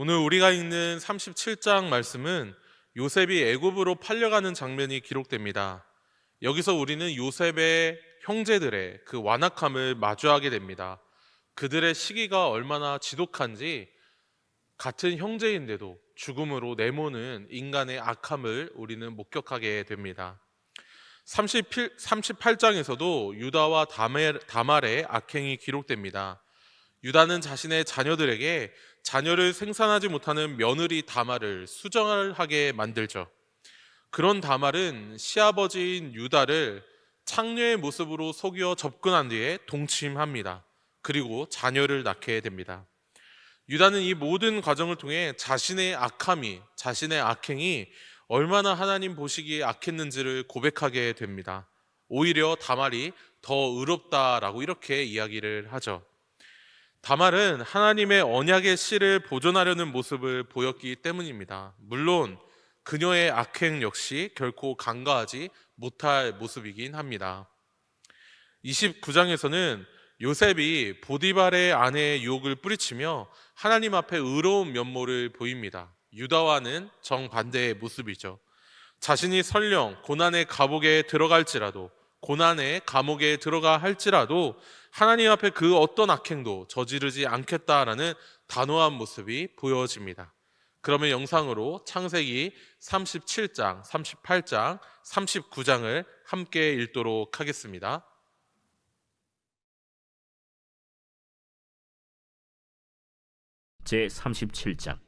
오늘 우리가 읽는 37장 말씀은 요셉이 애굽으로 팔려가는 장면이 기록됩니다. 여기서 우리는 요셉의 형제들의 그 완악함을 마주하게 됩니다. 그들의 시기가 얼마나 지독한지 같은 형제인데도 죽음으로 내모는 인간의 악함을 우리는 목격하게 됩니다. 38, 38장에서도 유다와 다말의 악행이 기록됩니다. 유다는 자신의 자녀들에게 자녀를 생산하지 못하는 며느리 다말을 수정하게 만들죠. 그런 다말은 시아버지인 유다를 창녀의 모습으로 속여 접근한 뒤에 동침합니다. 그리고 자녀를 낳게 됩니다. 유다는 이 모든 과정을 통해 자신의 악함이, 자신의 악행이 얼마나 하나님 보시기에 악했는지를 고백하게 됩니다. 오히려 다말이 더 의롭다라고 이렇게 이야기를 하죠. 다말은 하나님의 언약의 씨를 보존하려는 모습을 보였기 때문입니다. 물론 그녀의 악행 역시 결코 간과하지 못할 모습이긴 합니다. 29장에서는 요셉이 보디발의 아내의 유혹을 뿌리치며 하나님 앞에 의로운 면모를 보입니다. 유다와는 정반대의 모습이죠. 자신이 설령 고난의 감옥에 들어갈지라도 고난의 감옥에 들어가 할지라도 하나님 앞에 그 어떤 악행도 저지르지 않겠다라는 단호한 모습이 보여집니다. 그러면 영상으로 창세기 37장, 38장, 39장을 함께 읽도록 하겠습니다. 제 37장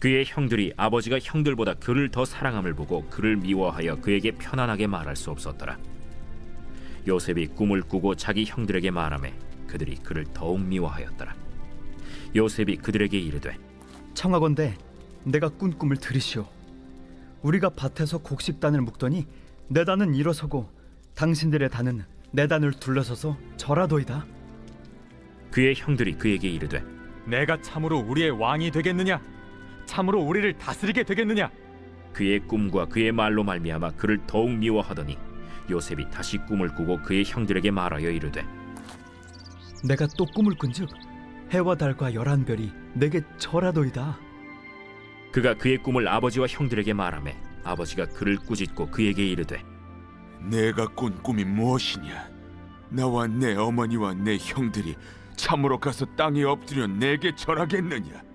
그의 형들이 아버지가 형들보다 그를 더 사랑함을 보고 그를 미워하여 그에게 편안하게 말할 수 없었더라. 요셉이 꿈을 꾸고 자기 형들에게 말하매 그들이 그를 더욱 미워하였더라. 요셉이 그들에게 이르되 청하건대 내가 꾼 꿈을 들으시오. 우리가 밭에서 곡식단을 묶더니 내 단은 일어서고 당신들의 단은 내 단을 둘러서서 절하도이다. 그의 형들이 그에게 이르되 내가 참으로 우리의 왕이 되겠느냐? 참으로 우리를 다스리게 되겠느냐? 그의 꿈과 그의 말로 말미암아 그를 더욱 미워하더니 요셉이 다시 꿈을 꾸고 그의 형들에게 말하여 이르되 내가 또 꿈을 꾼즉 해와 달과 열한 별이 내게 절하도이다. 그가 그의 꿈을 아버지와 형들에게 말하매 아버지가 그를 꾸짖고 그에게 이르되 내가 꾼 꿈이 무엇이냐? 나와 내 어머니와 내 형들이 참으로 가서 땅에 엎드려 내게 절하겠느냐?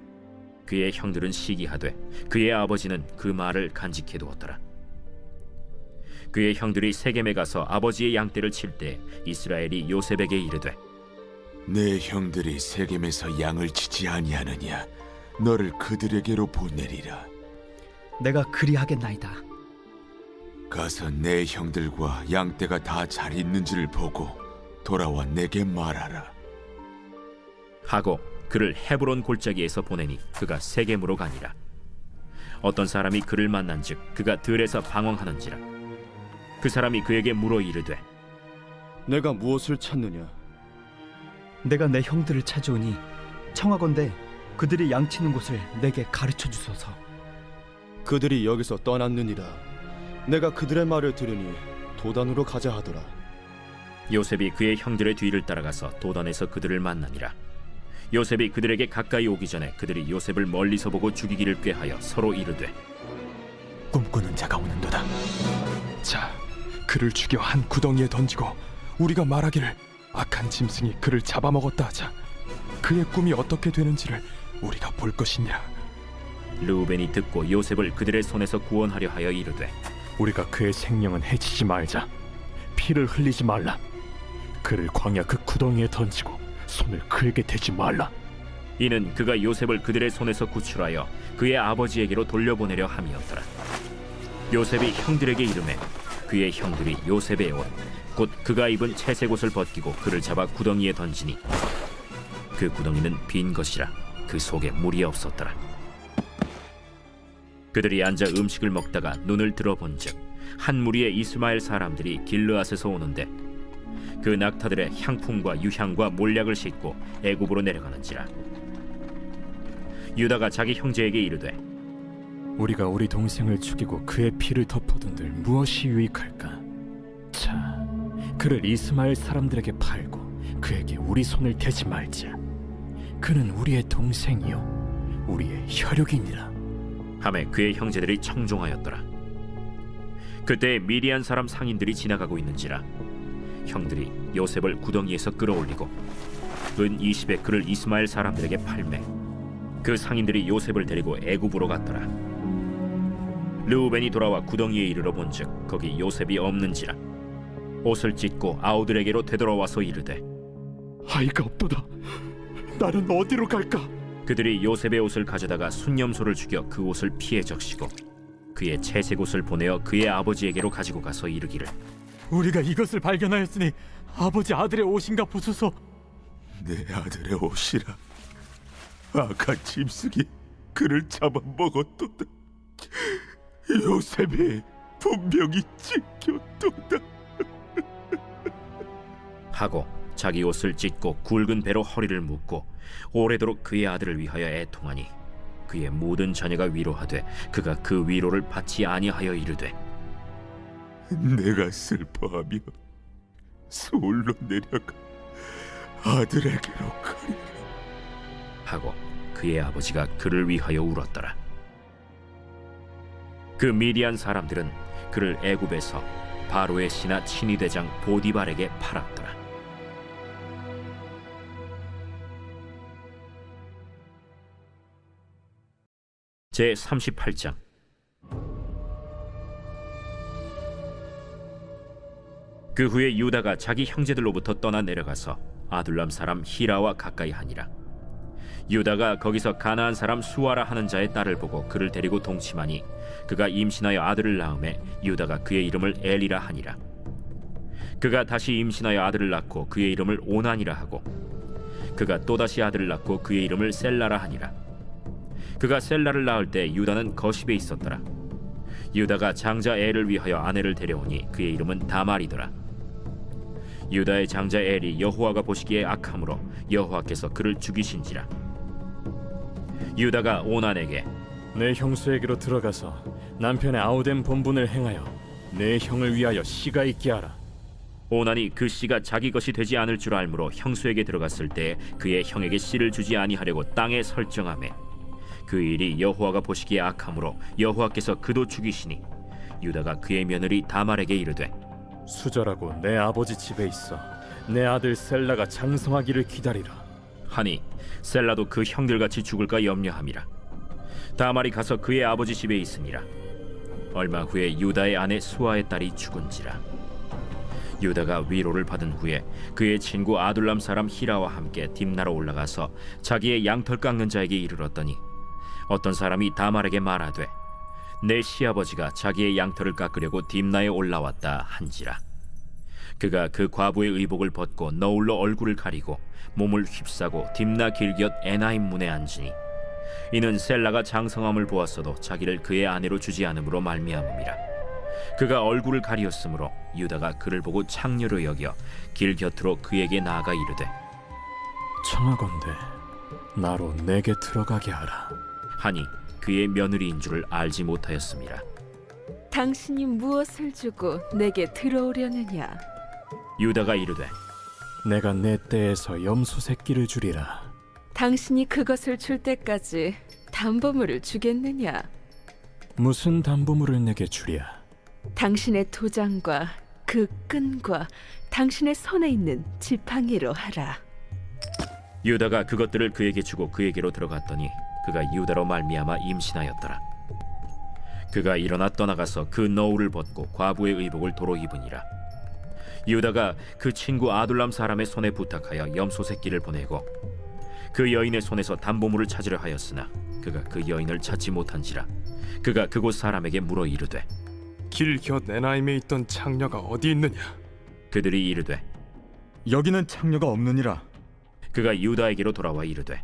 그의 형들은 시기하되 그의 아버지는 그 말을 간직해 두었더라. 그의 형들이 세겜에 가서 아버지의 양떼를 칠 때 이스라엘이 요셉에게 이르되 내 형들이 세겜에서 양을 치지 아니하느냐? 너를 그들에게로 보내리라. 내가 그리하겠나이다. 가서 내 형들과 양떼가 다 잘 있는지를 보고 돌아와 내게 말하라. 하고 그를 헤브론 골짜기에서 보내니 그가 세겜으로 가니라. 어떤 사람이 그를 만난즉 그가 들에서 방황하는지라. 그 사람이 그에게 물어 이르되 내가 무엇을 찾느냐? 내가 내 형들을 찾아오니 청하건대 그들이 양치는 곳을 내게 가르쳐 주소서. 그들이 여기서 떠났느니라. 내가 그들의 말을 들으니 도단으로 가자 하더라. 요셉이 그의 형들의 뒤를 따라가서 도단에서 그들을 만나니라. 요셉이 그들에게 가까이 오기 전에 그들이 요셉을 멀리서 보고 죽이기를 꾀하여 서로 이르되 꿈꾸는 자가 오는도다. 자, 그를 죽여 한 구덩이에 던지고 우리가 말하기를 악한 짐승이 그를 잡아먹었다 하자. 그의 꿈이 어떻게 되는지를 우리가 볼 것이냐. 르우벤이 듣고 요셉을 그들의 손에서 구원하려 하여 이르되 우리가 그의 생명은 해치지 말자. 피를 흘리지 말라. 그를 광야 그 구덩이에 던지고 손을 그에게 대지 말라. 이는 그가 요셉을 그들의 손에서 구출하여 그의 아버지에게로 돌려보내려 함이었더라. 요셉이 형들에게 이름해 그의 형들이 요셉의 옷, 곧 그가 입은 채색 옷을 벗기고 그를 잡아 구덩이에 던지니 그 구덩이는 빈 것이라 그 속에 물이 없었더라. 그들이 앉아 음식을 먹다가 눈을 들어본즉 한 무리의 이스마엘 사람들이 길르앗에서 오는데 그 낙타들의 향품과 유향과 몰약을 싣고 애굽으로 내려가는지라 유다가 자기 형제에게 이르되 우리가 우리 동생을 죽이고 그의 피를 덮어둔들 무엇이 유익할까? 자, 그를 이스마엘 사람들에게 팔고 그에게 우리 손을 대지 말자. 그는 우리의 동생이요, 우리의 혈육이니라. 함에 그의 형제들이 청종하였더라. 그때 미디안 사람 상인들이 지나가고 있는지라 형들이 요셉을 구덩이에서 끌어올리고 은 20에 그를 이스마엘 사람들에게 팔매 그 상인들이 요셉을 데리고 애굽으로 갔더라. 르우벤이 돌아와 구덩이에 이르러 본즉 거기 요셉이 없는지라 옷을 찢고 아우들에게로 되돌아와서 이르되 아이가 없도다. 나는 어디로 갈까? 그들이 요셉의 옷을 가져다가 순념소를 죽여 그 옷을 피해 적시고 그의 채색 옷을 보내어 그의 아버지에게로 가지고 가서 이르기를 우리가 이것을 발견하였으니 아버지 아들의 옷인가 보소서. 내 아들의 옷이라. 악한 짐승이 그를 잡아먹었도다. 요셉이 분명히 찢겼도다. 하고 자기 옷을 찢고 굵은 배로 허리를 묶고 오래도록 그의 아들을 위하여 애통하니 그의 모든 자녀가 위로하되 그가 그 위로를 받지 아니하여 이르되 내가 슬퍼하며 서울로 내려가 아들에게로 가리라 하고 그의 아버지가 그를 위하여 울었더라. 그 미디안 사람들은 그를 애굽에서 바로의 신하 친위 대장 보디발에게 팔았더라. 제 38장 그 후에 유다가 자기 형제들로부터 떠나 내려가서 아둘람 사람 히라와 가까이 하니라. 유다가 거기서 가나안 사람 수아라 하는 자의 딸을 보고 그를 데리고 동침하니 그가 임신하여 아들을 낳음에 유다가 그의 이름을 엘이라 하니라. 그가 다시 임신하여 아들을 낳고 그의 이름을 오난이라 하고 그가 또다시 아들을 낳고 그의 이름을 셀라라 하니라. 그가 셀라를 낳을 때 유다는 거십에 있었더라. 유다가 장자 엘을 위하여 아내를 데려오니 그의 이름은 다말이더라. 유다의 장자 엘이 여호와가 보시기에 악함으로 여호와께서 그를 죽이신지라. 유다가 오난에게 내 형수에게로 들어가서 남편의 아우된 본분을 행하여 내 형을 위하여 씨가 있게 하라. 오난이 그 씨가 자기 것이 되지 않을 줄 알므로 형수에게 들어갔을 때 그의 형에게 씨를 주지 아니하려고 땅에 설정하매 그 일이 여호와가 보시기에 악함으로 여호와께서 그도 죽이시니 유다가 그의 며느리 다말에게 이르되 수절하고 내 아버지 집에 있어 내 아들 셀라가 장성하기를 기다리라. 하니 셀라도 그 형들같이 죽을까 염려함이라. 다말이 가서 그의 아버지 집에 있으니라. 얼마 후에 유다의 아내 수아의 딸이 죽은지라. 유다가 위로를 받은 후에 그의 친구 아둘람 사람 히라와 함께 딥나로 올라가서 자기의 양털 깎는 자에게 이르렀더니 어떤 사람이 다말에게 말하되 내 시아버지가 자기의 양털을 깎으려고 딥나에 올라왔다 한지라 그가 그 과부의 의복을 벗고 너울로 얼굴을 가리고 몸을 휩싸고 딥나 길곁 에나임 문에 앉으니 이는 셀라가 장성함을 보았어도 자기를 그의 아내로 주지 않음으로 말미암음이라 그가 얼굴을 가리었으므로 유다가 그를 보고 창녀로 여겨 길 곁으로 그에게 나아가 이르되 청하건대 나로 내게 들어가게 하라. 하니 그의 며느리인 줄을 알지 못하였습니다 당신이 무엇을 주고 내게 들어오려느냐? 유다가 이르되 내가 내 떼에서 염소 새끼를 주리라. 당신이 그것을 줄 때까지 담보물을 주겠느냐? 무슨 담보물을 내게 주랴? 당신의 도장과 그 끈과 당신의 손에 있는 지팡이로 하라. 유다가 그것들을 그에게 주고 그에게로 들어갔더니 그가 유다로 말미암아 임신하였더라. 그가 일어나 떠나가서 그 너울을 벗고 과부의 의복을 도로 입으니라. 유다가 그 친구 아둘람 사람의 손에 부탁하여 염소 새끼를 보내고 그 여인의 손에서 담보물을 찾으려 하였으나 그가 그 여인을 찾지 못한지라. 그가 그곳 사람에게 물어 이르되 길곁 에나임에 있던 창녀가 어디 있느냐? 그들이 이르되 여기는 창녀가 없느니라. 그가 유다에게로 돌아와 이르되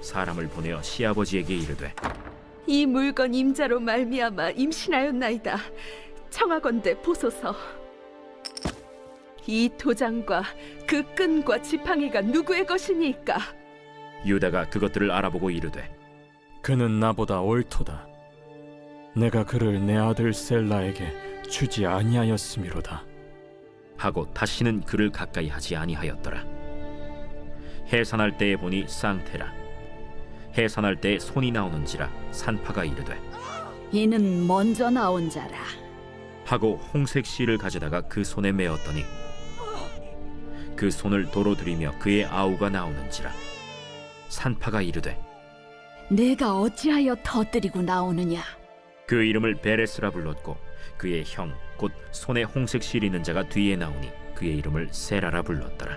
사람을 보내어 시아버지에게 이르되 이 물건 임자로 말미암아 임신하였나이다. 청하건대 보소서. 이 도장과 그 끈과 지팡이가 누구의 것이니까? 유다가 그것들을 알아보고 이르되 그는 나보다 옳도다. 내가 그를 내 아들 셀라에게 주지 아니하였음이로다. 하고 다시는 그를 가까이 하지 아니하였더라. 해산할 때에 보니 쌍태라. 해산할 때에 손이 나오는지라 산파가 이르되 이는 먼저 나온 자라. 하고 홍색 실을 가져다가 그 손에 메었더니 그 손을 도로 들이며 그의 아우가 나오는지라 산파가 이르되 내가 어찌하여 터뜨리고 나오느냐? 그 이름을 베레스라 불렀고 그의 형 곧 손에 홍색 실 있는 자가 뒤에 나오니 그의 이름을 세라라 불렀더라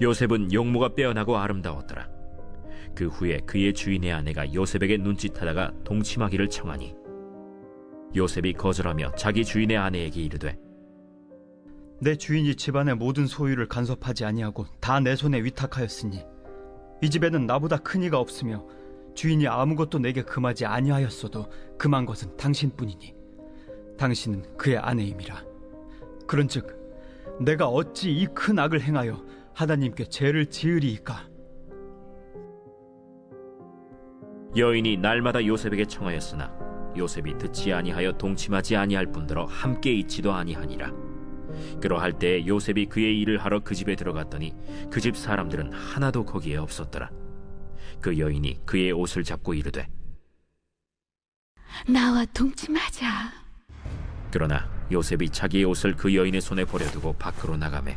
요셉은 용모가 빼어나고 아름다웠더라. 그 후에 그의 주인의 아내가 요셉에게 눈짓하다가 동침하기를 청하니 요셉이 거절하며 자기 주인의 아내에게 이르되 내 주인이 집안의 모든 소유를 간섭하지 아니하고 다 내 손에 위탁하였으니 이 집에는 나보다 큰 이가 없으며 주인이 아무것도 내게 금하지 아니하였어도 금한 것은 당신뿐이니 당신은 그의 아내임이라. 그런즉 내가 어찌 이 큰 악을 행하여 하나님께 죄를 지으리이까? 여인이 날마다 요셉에게 청하였으나 요셉이 듣지 아니하여 동침하지 아니할 뿐더러 함께 있지도 아니하니라. 그러할 때 요셉이 그의 일을 하러 그 집에 들어갔더니 그 집 사람들은 하나도 거기에 없었더라. 그 여인이 그의 옷을 잡고 이르되 나와 동침하자. 그러나 요셉이 자기의 옷을 그 여인의 손에 버려두고 밖으로 나가매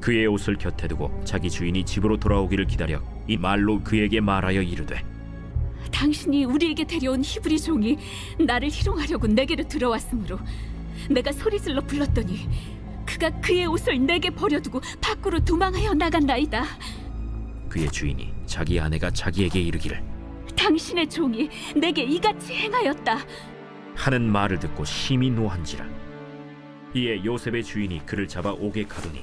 그의 옷을 곁에 두고 자기 주인이 집으로 돌아오기를 기다려 이 말로 그에게 말하여 이르되 당신이 우리에게 데려온 히브리 종이 나를 희롱하려고 내게로 들어왔으므로 내가 소리질러 불렀더니 그가 그의 옷을 내게 버려두고 밖으로 도망하여 나간나이다. 그의 주인이 자기 아내가 자기에게 이르기를 당신의 종이 내게 이같이 행하였다. 하는 말을 듣고 심히 노한지라 이에 요셉의 주인이 그를 잡아 옥에 가두니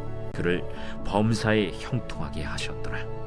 그를 범사에 형통하게 하셨더라